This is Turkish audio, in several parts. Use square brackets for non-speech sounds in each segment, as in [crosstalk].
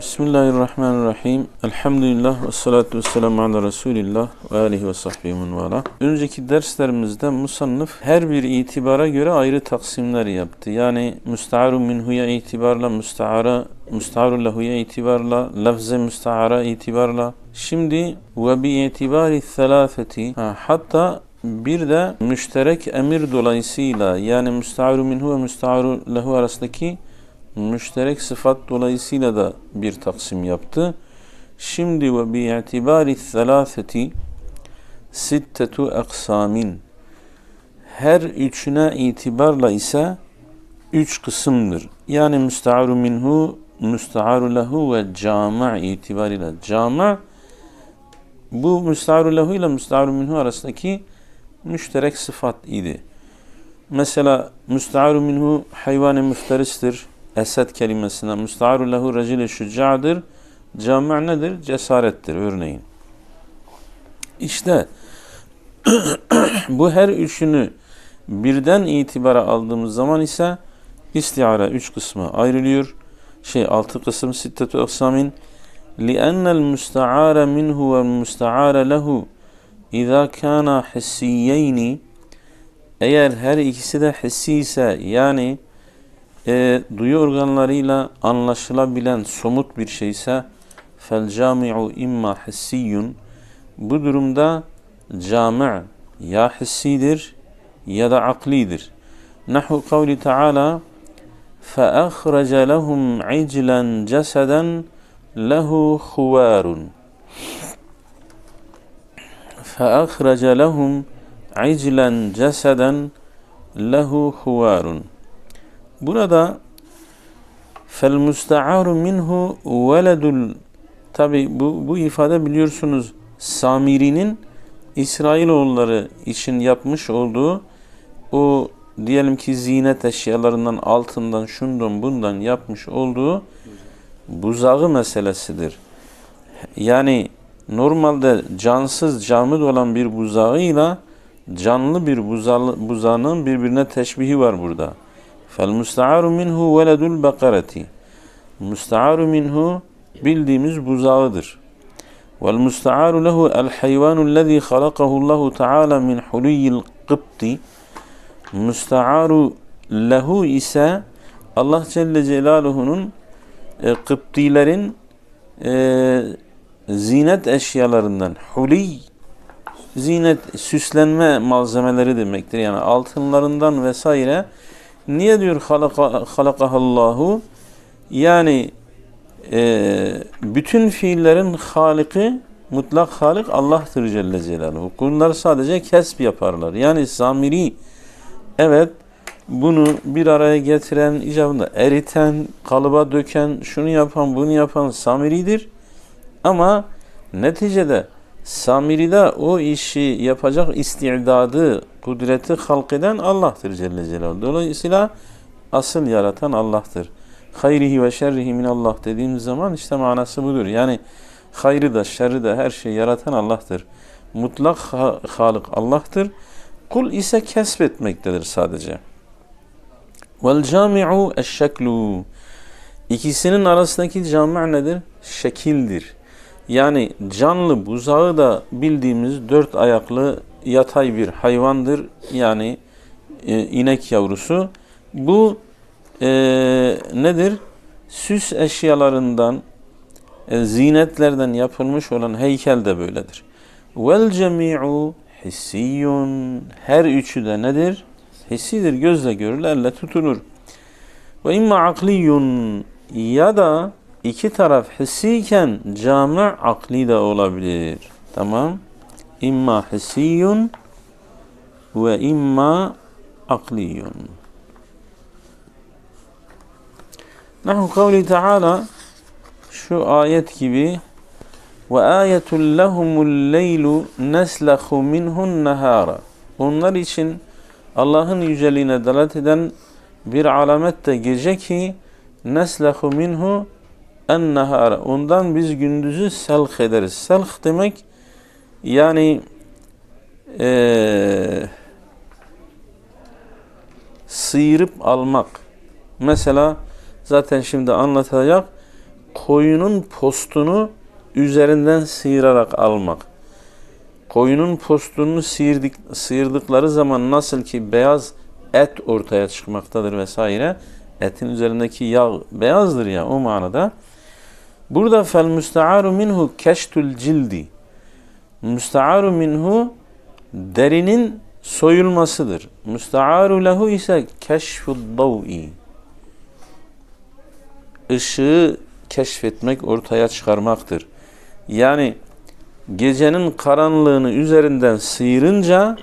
Bismillahirrahmanirrahim. Elhamdülillah ve salatu ve selamu ala Resulillah ve alihi ve sahbihi vala. Önceki derslerimizde musannıf her bir itibara göre ayrı taksimler yaptı. Yani müsta'aru minhuya itibarla, müsta'ara, müsta'aru lehuya itibarla, lafze müsta'ara itibarla. Şimdi ve bi itibari thelâfeti ha, hatta bir de müşterek emir dolayısıyla yani müsta'aru minhu ve müsta'aru lehu arasındaki müşterek sıfat dolayısıyla da bir taksim yaptı. Şimdi ve bi itibari thelâfeti sittetu aksamin her üçüne itibarla ise üç kısımdır. Yani müsta'aru minhu, müsta'aru lehu ve cama' itibariyle. Cama' bu müsta'aru lehu ile müsta'aru minhu arasındaki müşterek sıfat idi. Mesela müsta'aru minhu hayvan-ı müfteristir. Esed kelimesine müsta'aru lehu recile şüca'dır. Cami' nedir? Cesarettir örneğin. İşte [clears throat] bu her üçünü birden itibara aldığımız zaman ise istiara üç kısmı ayrılıyor. Şey altı kısım sittetu aksamin لأن المستعار منه والمستعار له إذا كان حسيين eğer her ikisi de hissi ise yani e, duyu organlarıyla anlaşılabilen somut bir şeyse fel cami'u imma hissiyun bu durumda cami' ya hissidir ya da aklidir. Nahu kavli Teala فَأَخْرَجَ لَهُمْ عِجْلًا جَسَدًا لَهُ خُوَارٌ فَأَخْرَجَ لَهُمْ عِجْلًا جَسَدًا لَهُ خُوَارٌ Burada fel musta'aru minhu veledul tabi bu, bu ifade biliyorsunuz Samiri'nin İsrailoğulları için yapmış olduğu o diyelim ki zinet eşyalarından altından şundan bundan yapmış olduğu buzağı meselesidir. Yani normalde cansız camid olan bir buzağıyla canlı bir buzağı, buzağının birbirine teşbihi var burada. فَالْمُسْتَعَارُ مِنْهُ وَلَدُ الْبَقَرَةِ Müsta'aru minhu bildiğimiz buzağıdır. وَالْمُسْتَعَارُ لَهُ الْحَيْوَانُ الَّذ۪ي خَلَقَهُ اللّٰهُ تَعَالَى مِنْ حُلُيِّ الْقِبْطِ Müsta'aru lehu ise Allah Celle Celaluhu'nun e, Kıptilerin e, zinet eşyalarından huliy zinet süslenme malzemeleri demektir. Yani altınlarından vesaire Niye diyor halaka, halakahallahu? Yani e, bütün fiillerin haliki, mutlak halik Allah'tır Celle Celaluhu. Kullar sadece kesb yaparlar. Yani zamiri, evet bunu bir araya getiren, icabında eriten, kalıba döken, şunu yapan, bunu yapan samiridir. Ama neticede Samiri'de o işi yapacak istidadı, kudreti halk eden Allah'tır Celle Celaluhu. Dolayısıyla asıl yaratan Allah'tır. Hayrihi ve şerrihi minallah dediğimiz zaman işte manası budur. Yani hayrı da şerri de her şeyi yaratan Allah'tır. Mutlak halık Allah'tır. Kul ise kesbetmektedir sadece. Vel cami'u eşşeklu. İkisinin arasındaki cami' nedir? Şekildir. Yani canlı buzağı da bildiğimiz dört ayaklı yatay bir hayvandır. Yani e, inek yavrusu. Bu e, nedir? Süs eşyalarından, e, zinetlerden yapılmış olan heykel de böyledir. Vel cemi'u hissiyun. Her üçü de nedir? Hissidir. Gözle görülür, elle tutulur. Ve imma akliyun ya da iki taraf hissiyken cami akli de olabilir. Tamam. İmma hissiyun ve imma akliyun. Nahu kavli Teala şu ayet gibi ve ayetul lehumul leylu neslehu minhun nehara. Onlar için Allah'ın yüceliğine dalat eden bir alamet de gece ki neslehu minhu ennehara. Ondan biz gündüzü selh ederiz. Selh demek yani ee, sıyırıp almak. Mesela zaten şimdi anlatacak koyunun postunu üzerinden sıyırarak almak. Koyunun postunu sıyırdık, sıyırdıkları zaman nasıl ki beyaz et ortaya çıkmaktadır vesaire. Etin üzerindeki yağ beyazdır ya o manada. Burada fel müsta'aru minhu keştul cildi. Müsta'aru minhu derinin soyulmasıdır. Müsta'aru lehu ise keşfud dav'i. Işığı keşfetmek, ortaya çıkarmaktır. Yani gecenin karanlığını üzerinden sıyırınca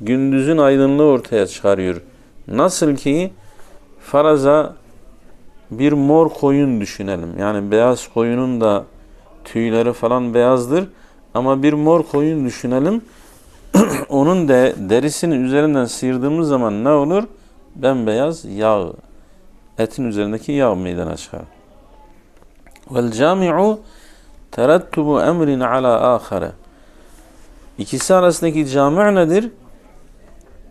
gündüzün aydınlığı ortaya çıkarıyor. Nasıl ki faraza bir mor koyun düşünelim. Yani beyaz koyunun da tüyleri falan beyazdır. Ama bir mor koyun düşünelim. [clears throat] Onun de derisini üzerinden sıyırdığımız zaman ne olur? Bembeyaz yağ. Etin üzerindeki yağ meydana çıkar. Vel cami'u terattubu emrin ala ahare. İkisi arasındaki cami' nedir?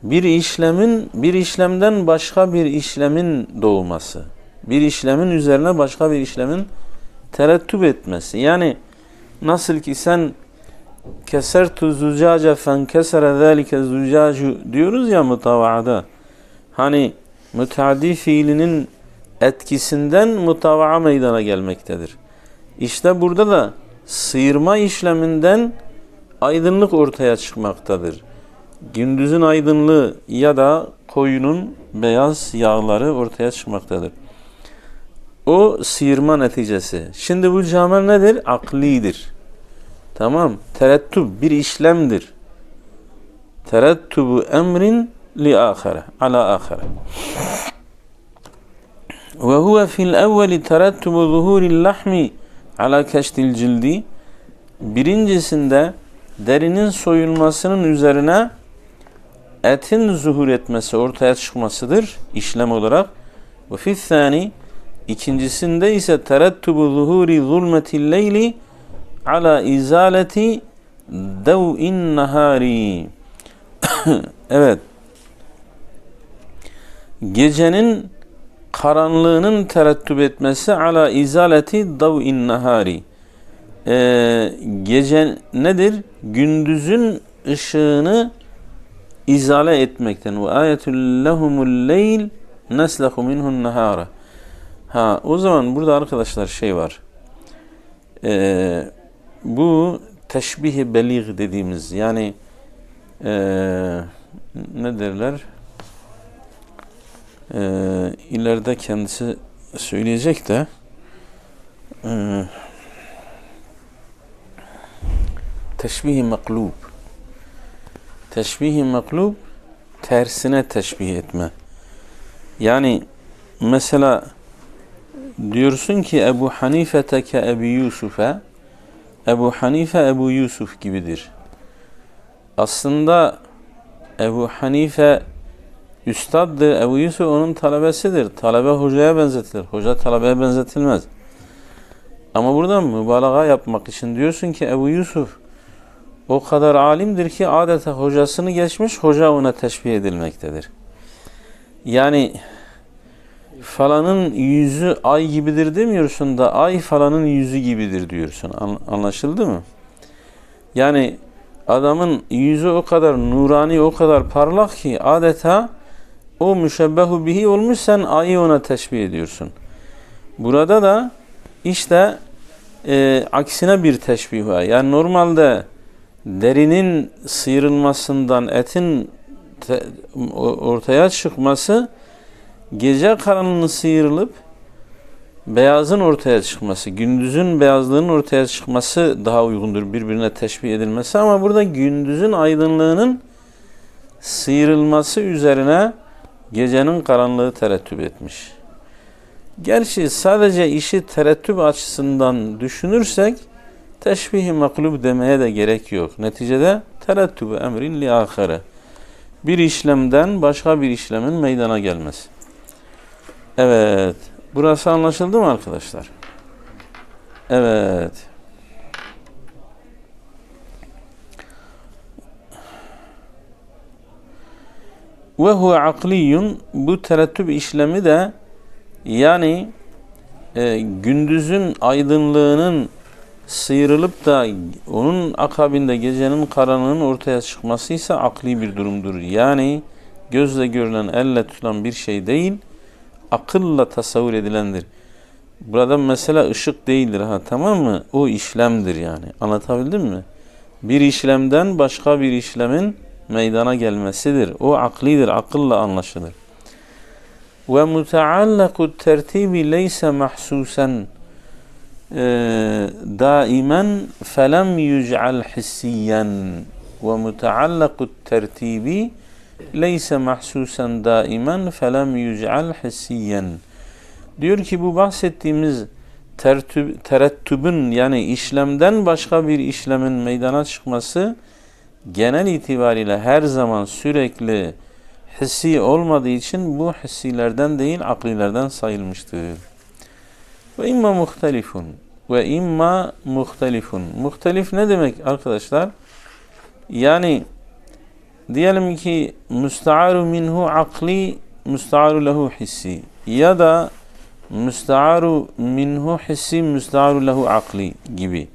Bir işlemin bir işlemden başka bir işlemin doğması. Bir işlemin üzerine başka bir işlemin terettüp etmesi. Yani nasıl ki sen kesertu zucace fen kesere zâlike zucacu diyoruz ya mutavaada. Hani müteaddi fiilinin etkisinden mutavaa meydana gelmektedir. İşte burada da sıyırma işleminden aydınlık ortaya çıkmaktadır. Gündüzün aydınlığı ya da koyunun beyaz yağları ortaya çıkmaktadır. O sıyırma neticesi. Şimdi bu camel nedir? Aklidir. Tamam. Terettüb bir işlemdir. Terettubu emrin li ahire. Ala ahire. Ve huve fil evveli terettubu zuhuril lahmi ala keştil cildi. Birincisinde derinin soyulmasının üzerine etin zuhur etmesi, ortaya çıkmasıdır işlem olarak. Ve fil thani ikincisinde ise terettubu zuhuri zulmetil leyli ala izaleti dev'in nahari. [coughs] evet. Gecenin karanlığının terettüp etmesi ala izaleti dav'in nahari. Ee, gece nedir? Gündüzün ışığını izale etmekten. Ve ayetul lehumul leyl neslehu minhun nahara. Ha o zaman burada arkadaşlar şey var. Ee, bu teşbih belig dediğimiz yani e, ne derler? E, ileride kendisi söyleyecek de e, teşbih-i maklub teşbih-i maklub tersine teşbih etme. Yani mesela diyorsun ki Ebu Hanife teke Ebu Yusuf'e Ebu Hanife Ebu Yusuf gibidir. Aslında Ebu Hanife üstaddır. Ebu Yusuf onun talebesidir. Talebe hocaya benzetilir. Hoca talebeye benzetilmez. Ama buradan mübalağa yapmak için diyorsun ki Ebu Yusuf o kadar alimdir ki adeta hocasını geçmiş, hoca ona teşbih edilmektedir. Yani falanın yüzü ay gibidir demiyorsun da ay falanın yüzü gibidir diyorsun. Anlaşıldı mı? Yani adamın yüzü o kadar nurani, o kadar parlak ki adeta o müşebbehu bihi olmuş sen ayı ona teşbih ediyorsun. Burada da işte e, aksine bir teşbih var. Yani normalde derinin sıyrılmasından etin ortaya çıkması gece karanlığının sıyrılıp beyazın ortaya çıkması, gündüzün beyazlığının ortaya çıkması daha uygundur birbirine teşbih edilmesi ama burada gündüzün aydınlığının sıyrılması üzerine gecenin karanlığı terettüp etmiş. Gerçi sadece işi terettüp açısından düşünürsek teşbih-i maklub demeye de gerek yok. Neticede terettübü emrin li ahire. Bir işlemden başka bir işlemin meydana gelmesi. Evet. Burası anlaşıldı mı arkadaşlar? Evet. Ve huve akliyun bu terettüp işlemi de yani e, gündüzün aydınlığının sıyrılıp da onun akabinde gecenin karanlığının ortaya çıkması ise akli bir durumdur. Yani gözle görülen, elle tutulan bir şey değil, akılla tasavvur edilendir. Burada mesela ışık değildir ha tamam mı? O işlemdir yani. Anlatabildim mi? Bir işlemden başka bir işlemin meydana gelmesidir. O aklidir, akılla anlaşılır. Ve muteallakut tertibi leyse mahsusen daimen felem yüc'al hissiyen ve muteallakut tertibi leyse mahsusen daimen felem yüc'al hissiyen diyor ki bu bahsettiğimiz tertüb, terettübün yani işlemden başka bir işlemin meydana çıkması genel itibariyle her zaman sürekli hissi olmadığı için bu hissilerden değil aklilerden sayılmıştır. Ve imma muhtelifun ve imma muhtelifun. Muhtelif ne demek arkadaşlar? Yani diyelim ki müstaaru minhu akli müstaaru lehu hissi ya da müstaaru minhu hissi müstaaru lehu akli gibi.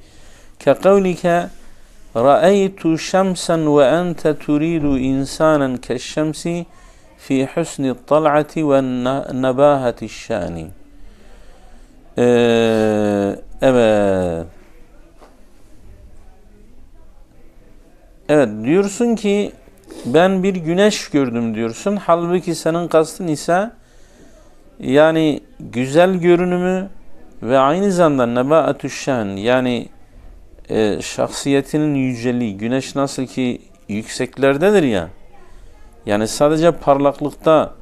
Ke kavlike رأيت شمسا وأنت تريد إنسانا كالشمس في حسن الطلعة ونباهة الشأن ee, evet evet diyorsun ki ben bir güneş gördüm diyorsun halbuki senin kastın ise yani güzel görünümü ve aynı zamanda nebaatüşşen yani e, şahsiyetinin yüceliği, güneş nasıl ki yükseklerdedir ya, yani sadece parlaklıkta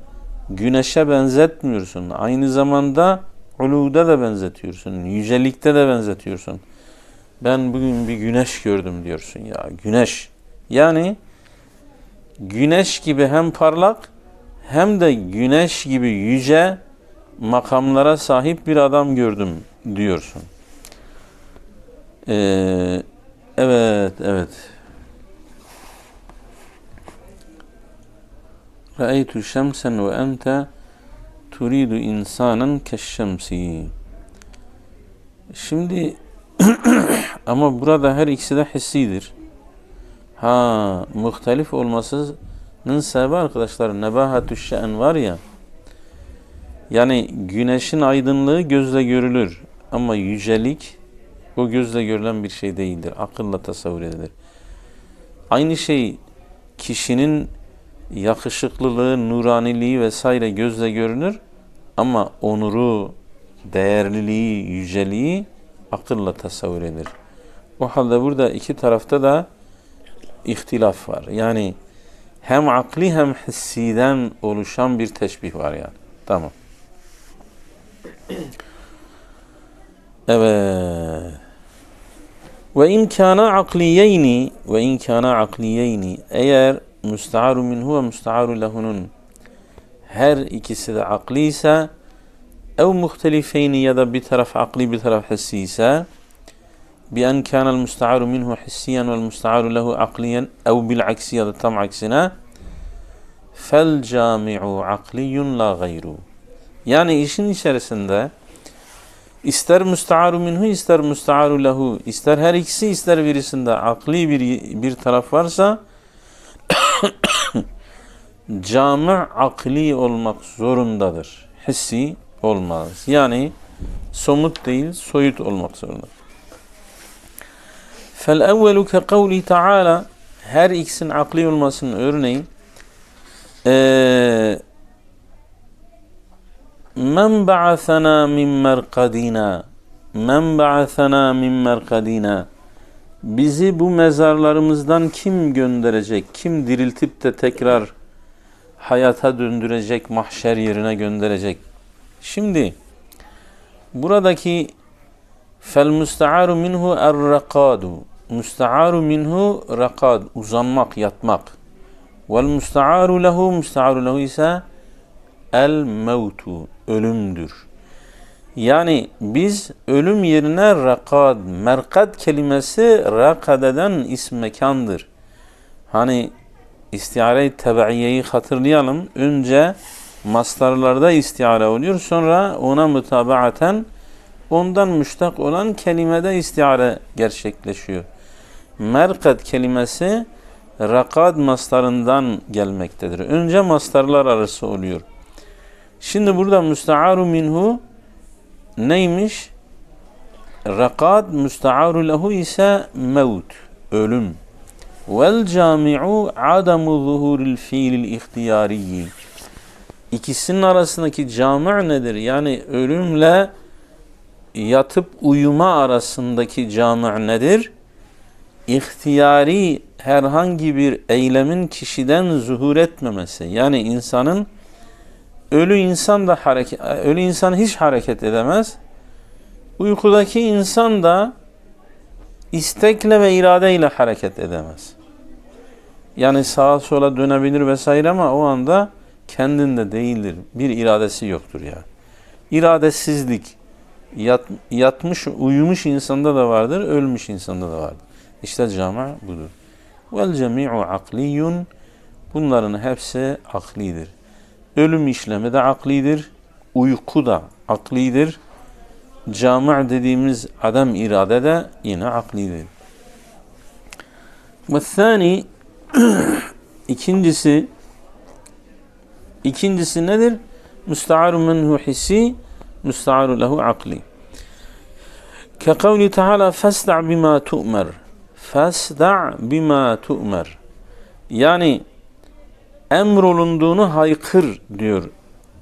güneşe benzetmiyorsun. Aynı zamanda uluda da benzetiyorsun. Yücelikte de benzetiyorsun. Ben bugün bir güneş gördüm diyorsun ya. Güneş. Yani güneş gibi hem parlak hem de güneş gibi yüce makamlara sahip bir adam gördüm diyorsun. Ee, evet, evet. Ra'eytu şemsen ve ente turidu insanan keşşemsi. Şimdi [clears throat] ama burada her ikisi de hissidir. Ha, muhtelif olmasının sebebi arkadaşlar nebahatü şe'n var ya. Yani güneşin aydınlığı gözle görülür ama yücelik o gözle görülen bir şey değildir. Akılla tasavvur edilir. Aynı şey kişinin yakışıklılığı, nuraniliği vesaire gözle görünür ama onuru, değerliliği, yüceliği akılla tasavvur edilir. O halde burada iki tarafta da ihtilaf var. Yani hem akli hem hissiden oluşan bir teşbih var yani. Tamam. Evet. Ve in kana akliyeyni ve in kana akliyeyni eğer müstaaru minhu ve müstaaru lehunun her ikisi de akli ise ev muhtelifeyni ya da bir taraf akli bir taraf hissi ise بأن كان المستعار منه حسيا والمستعار له عقليا أو بالعكس ya da tam aksine فالجامع عقلي لا غير yani işin içerisinde ister müstaaru minhu ister müstaaru lehu ister her ikisi ister birisinde akli bir bir taraf varsa cami akli olmak zorundadır. Hissi olmaz. Yani somut değil, soyut olmak zorundadır. Fel evvelu ke kavli taala her ikisinin akli olmasının örneği ee, Men ba'athana min merkadina Men ba'athana min merkadina Bizi bu mezarlarımızdan kim gönderecek? Kim diriltip de tekrar hayata döndürecek, mahşer yerine gönderecek? Şimdi buradaki fel musta'aru minhu er-rakadu. Musta'aru minhu rakad, uzanmak, yatmak. Vel musta'aru lehu, musta'aru lehu ise el mevtu, ölümdür. Yani biz ölüm yerine rakad, merkad kelimesi rakadeden ism mekandır. Hani istiare-i tebaiyeyi hatırlayalım. Önce mastarlarda istiare oluyor. Sonra ona mutabaaten ondan müştak olan kelimede istiare gerçekleşiyor. Merkad kelimesi rakad mastarından gelmektedir. Önce mastarlar arası oluyor. Şimdi burada müsta'aru minhu neymiş? Rakad müsta'aru lehu ise mevt, ölüm. Vel cami'u adamu zuhuril fiilil ihtiyariyi. İkisinin arasındaki cami' nedir? Yani ölümle yatıp uyuma arasındaki cami' nedir? İhtiyari herhangi bir eylemin kişiden zuhur etmemesi. Yani insanın ölü insan da hareket ölü insan hiç hareket edemez. Uykudaki insan da istekle ve iradeyle hareket edemez. Yani sağa sola dönebilir vesaire ama o anda kendinde değildir. Bir iradesi yoktur ya. İradesizlik yat, yatmış, uyumuş insanda da vardır, ölmüş insanda da vardır. İşte cama budur. Vel cemi'u akliyun bunların hepsi aklidir. Ölüm işlemi de aklidir. Uyku da aklidir. Cami' dediğimiz adam irade de yine aklidir. Ve thani [clears throat] ikincisi ikincisi nedir? Müsta'aru menhu hissi, müsta'aru lehu akli. Kekavli Teala fesda' bima tu'mer. Fesda' bima tu'mer. Yani emrolunduğunu haykır diyor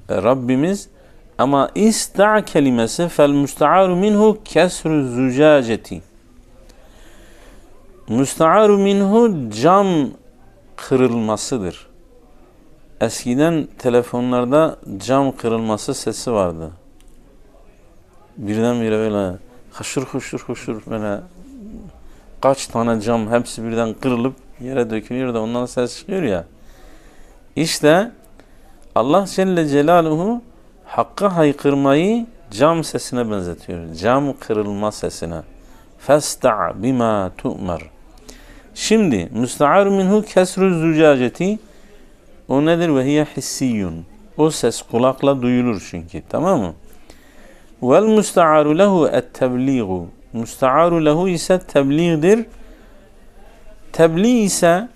Rabbimiz. Ama ista kelimesi fel müsta'aru minhu kesru zucaceti. Müsta'aru minhu cam kırılmasıdır. Eskiden telefonlarda cam kırılması sesi vardı. Birdenbire böyle haşır huşur huşur böyle kaç tane cam hepsi birden kırılıp yere dökülüyor da ondan ses çıkıyor ya. İşte Allah Celle Celaluhu hakka haykırmayı cam sesine benzetiyor. Cam kırılma sesine. Festa' bima tu'mer. Şimdi müsta'ar minhu kesru zucaceti o nedir? Ve hiye hissiyun. O ses kulakla duyulur çünkü. Tamam mı? Vel müsta'aru lehu et tebliğu. Müsta'aru lehu ise tebliğdir. Tebliğ ise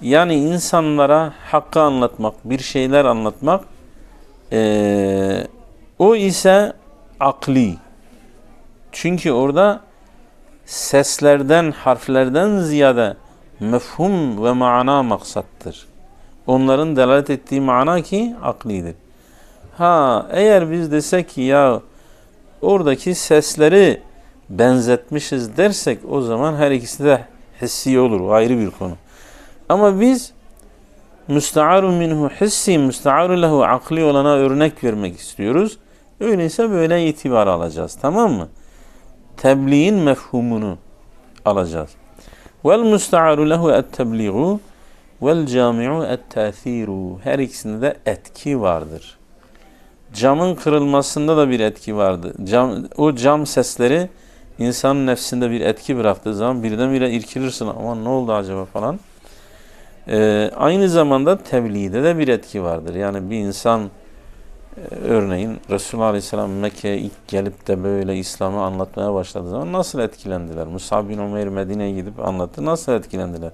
yani insanlara hakkı anlatmak, bir şeyler anlatmak ee, o ise akli. Çünkü orada seslerden, harflerden ziyade mefhum ve mana maksattır. Onların delalet ettiği mana ki aklidir. Ha eğer biz desek ki ya oradaki sesleri benzetmişiz dersek o zaman her ikisi de hissi olur. O ayrı bir konu. Ama biz müsta'aru minhu hissi, müsta'aru lehu akli olana örnek vermek istiyoruz. Öyleyse böyle itibar alacağız. Tamam mı? Tebliğin mefhumunu alacağız. Vel müsta'aru lehu et tebliğu vel cami'u et ta'thiru. Her ikisinde de etki vardır. Camın kırılmasında da bir etki vardı. Cam, o cam sesleri insanın nefsinde bir etki bıraktığı zaman birdenbire irkilirsin. Aman ne oldu acaba falan. Ee, aynı zamanda tebliğde de bir etki vardır. Yani bir insan e, örneğin Resulullah Aleyhisselam Mekke'ye ilk gelip de böyle İslam'ı anlatmaya başladığı zaman nasıl etkilendiler? Musab bin Umeyr Medine'ye gidip anlattı. Nasıl etkilendiler?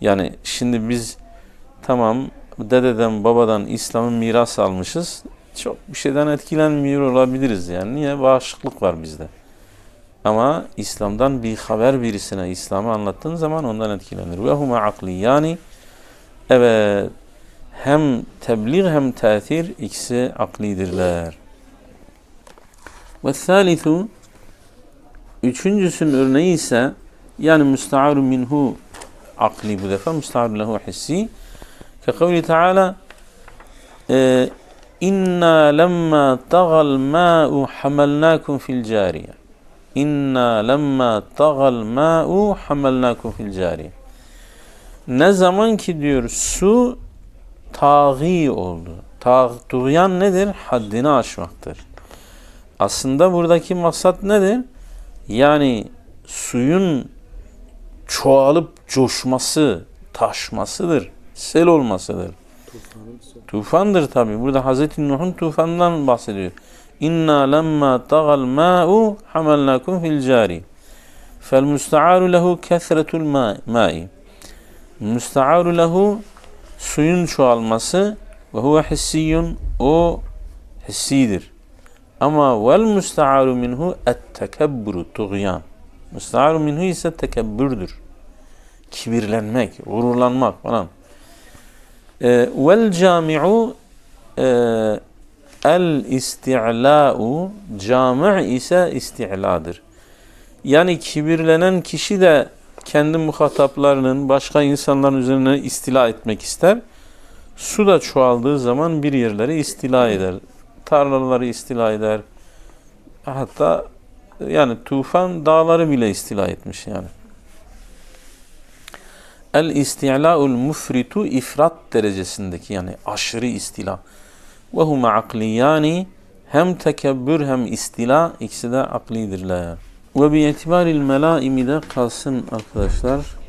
Yani şimdi biz tamam dededen babadan İslam'ın miras almışız. Çok bir şeyden etkilenmiyor olabiliriz yani. Niye? Bağışıklık var bizde. Ama İslam'dan bir haber birisine İslam'ı anlattığın zaman ondan etkilenir. Ve huma akli yani evet hem tebliğ hem tesir ikisi aklidirler. Ve thalithu üçüncüsünün örneği ise yani müsta'aru minhu akli bu defa müsta'aru lehu hissi ke kavli teala inna lemma tagal ma'u hamalnakum fil cariye İnna lemma tagal ma'u hamalnakum fil cariye. Ne zaman ki diyor su taği oldu. Tağ, tuğyan nedir? Haddini aşmaktır. Aslında buradaki maksat nedir? Yani suyun çoğalıp coşması, taşmasıdır. Sel olmasıdır. Tufandır tabi. Burada Hazreti Nuh'un tufanından bahsediyor. İnna lemma tagal ma'u hamalnakum fil cari. Fel musta'aru lehu kesretul ma'i. Musta'aru lehu suyun çoğalması ve huve hissiyun o hissidir. Ama vel musta'aru minhu et tekebburu tuğyan. Musta'aru minhu ise tekebbürdür. Kibirlenmek, gururlanmak falan. Ee, vel cami'u e, el isti'la'u cami' ise isti'ladır. Yani kibirlenen kişi de kendi muhataplarının başka insanların üzerine istila etmek ister. Su da çoğaldığı zaman bir yerleri istila eder. Tarlaları istila eder. Hatta yani tufan dağları bile istila etmiş yani. El istila'ul mufritu ifrat derecesindeki yani aşırı istila. Ve huma akliyani hem tekebbür hem istila ikisi de aklidirler. Ve bi itibaril melaimi de kalsın arkadaşlar.